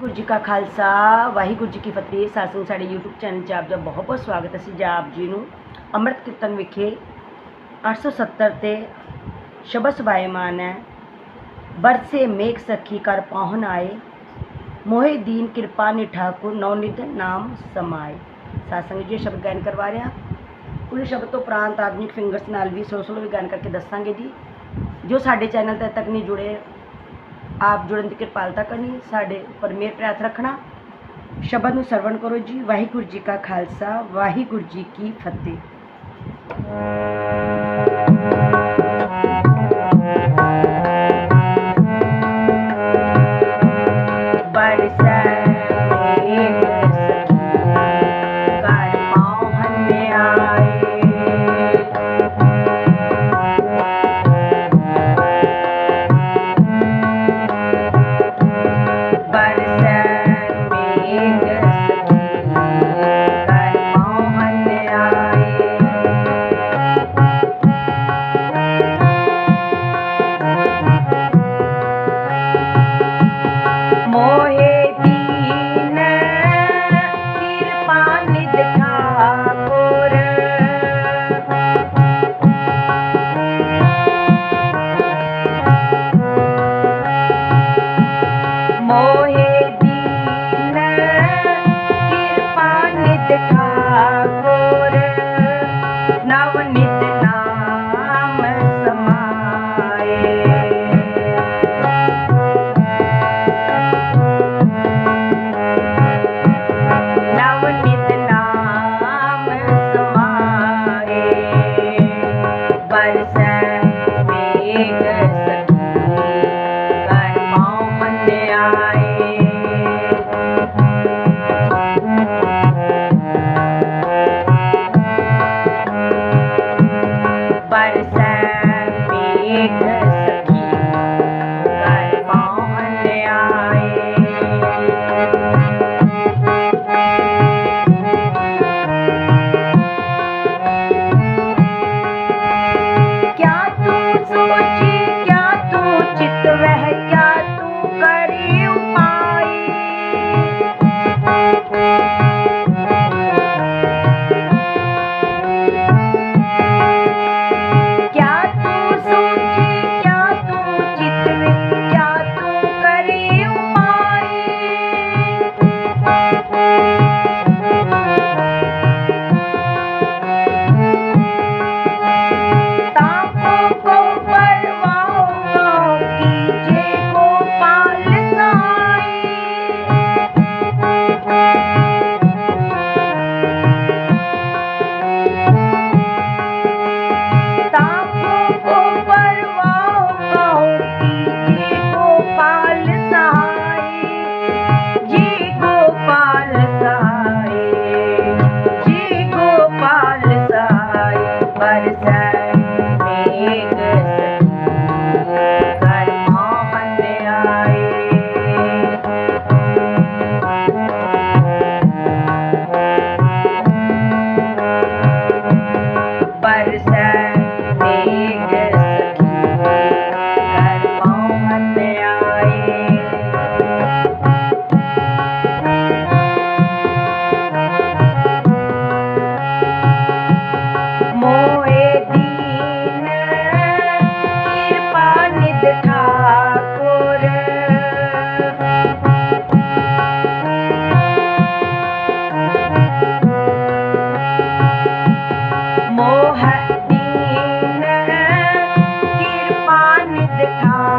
ਗੁਰੂ ਜੀ ਕਾ ਖਾਲਸਾ, ਵਾਹਿਗੁਰੂ ਜੀ ਕੀ ਫਤਿਹ। ਸਾਸੂ ਸਾਡੇ YouTube channel 'ਚ ਆਪ ਦਾ ਬਹੁਤ ਬਹੁਤ ਸਵਾਗਤ ਹੈ। ਅਸੀਂ ਜੀ ਆਪ ਜੀ ਨੂੰ ਅੰਮ੍ਰਿਤ ਕੀਰਤਨ ਵਿਖੇ 870 ਤੇ ਸ਼ਬਦ ਸੁਭਾਇਮਾਨ ਹੈ। ਬਰਸੇ ਮੇਘ ਸਖੀ ਕਰ ਪਾਹਨ ਆਏ। ਮੋਹਿ ਦੀਨ ਕਿਰਪਾ ਨਿ ਠਾਕੁਰ ਨੌਨਿਧ ਨਾਮ ਸਮਾਏ। ਸਾਸੰਗ ਜੀ, ਇਹ ਸ਼ਬਦ ਗਾਇਨ ਕਰਵਾ ਰਿਹਾ। ਉਹਨੇ ਸ਼ਬਦ ਤੋਂ ਉਪਰੰਤ ਆਧੁਨਿਕ ਫਿੰਗਰਸ ਨਾਲ ਵੀ ਸਲੋ ਸਲੋ ਵੀ ਗਾਇਨ ਕਰਕੇ ਦੱਸਾਂਗੇ ਜੀ। ਜੋ ਸਾਡੇ ਚੈਨਲ ਤੇ ਤੱਕ ਨਹੀਂ ਜੁੜੇ ਆਪ ਜੁੜਨ ਦੀ ਕਿਰਪਾਲਤਾ ਕਰਨੀ, ਸਾਡੇ ਉੱਪਰ ਮਿਹਰ ਭਰੇ ਰੱਖਣਾ। ਸ਼ਬਦ ਨੂੰ ਸਰਵਣ ਕਰੋ ਜੀ। ਵਾਹਿਗੁਰੂ ਜੀ ਕਾ ਖਾਲਸਾ, ਵਾਹਿਗੁਰੂ ਜੀ ਕੀ ਫਤਿਹ। I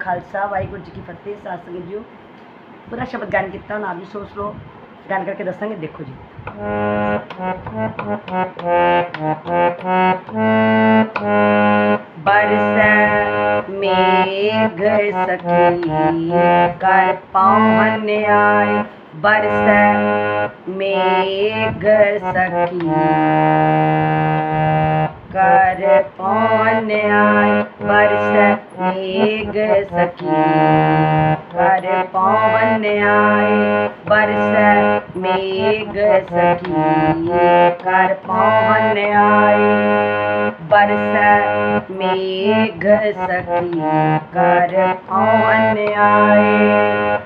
ਖਾਲਸਾ ਵਾਹਿਗੁਰੂ ਜੀ ਕੀ ਫਤਿਹ ਸਾਧ ਸੰਗਤ ਜੀਓ ਪੂਰਾ ਸ਼ਬਦ ਗਾਨ ਕੀਤਾ ਹੁਣ ਆਪ ਵੀ ਸੋਚ ਲਓ ਗਾਨ ਕਰਕੇ ਦੱਸਾਂਗੇ ਦੇਖੋ ਜੀ बरस मेघ सखी कर पवन आए बरस मेघ सखी कर पवन आए? बरस मेघ सखी। कर पवन आए? बरस मेघ सखी। कर पवन आए? बरस मेघ सखी। कर पवन आए?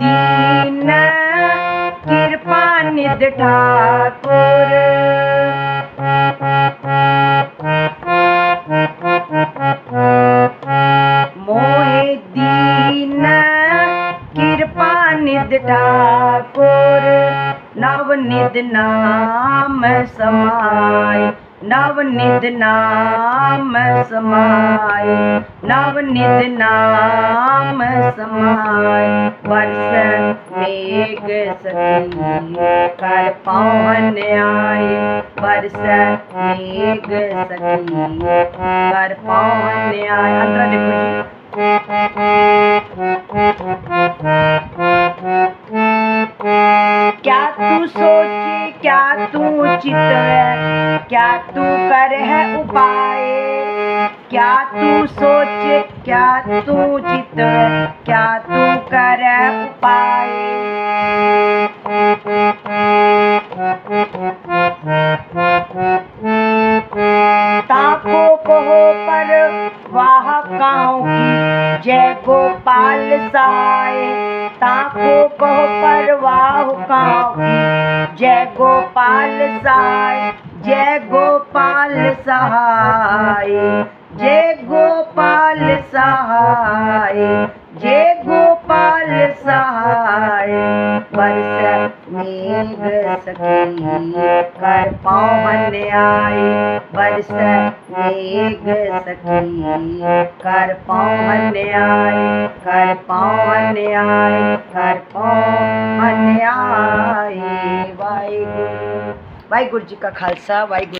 दीन कृपा निध ठाकुर मोहे दीन कृपा निध ठाकुर नव निध नाम समाय नव निध नाम समाय नव निध नाम मेघ सखी पवन आय वर्ष मेघ सखी कर पवन आय अंतरा देखो क्या तू सोचे, क्या तू चित क्या तू कर है उपाय? क्या तू सोचे क्या तू चित क्या तू कर कहो पर वाह की जय गोपाल साय ताको कहो पर वाह की जय गोपाल साय जय गोपाल सहाय जय सहाय जय गोपाल सहाय वर्ष मेघ सखी, कर पवन आए वर्ष मेघ सखी, कर पवन आए, कर पवन आए, कर पवन आए, वाहिगुरु। वाहिगुरु जी का खालसा, वाहिगुरु।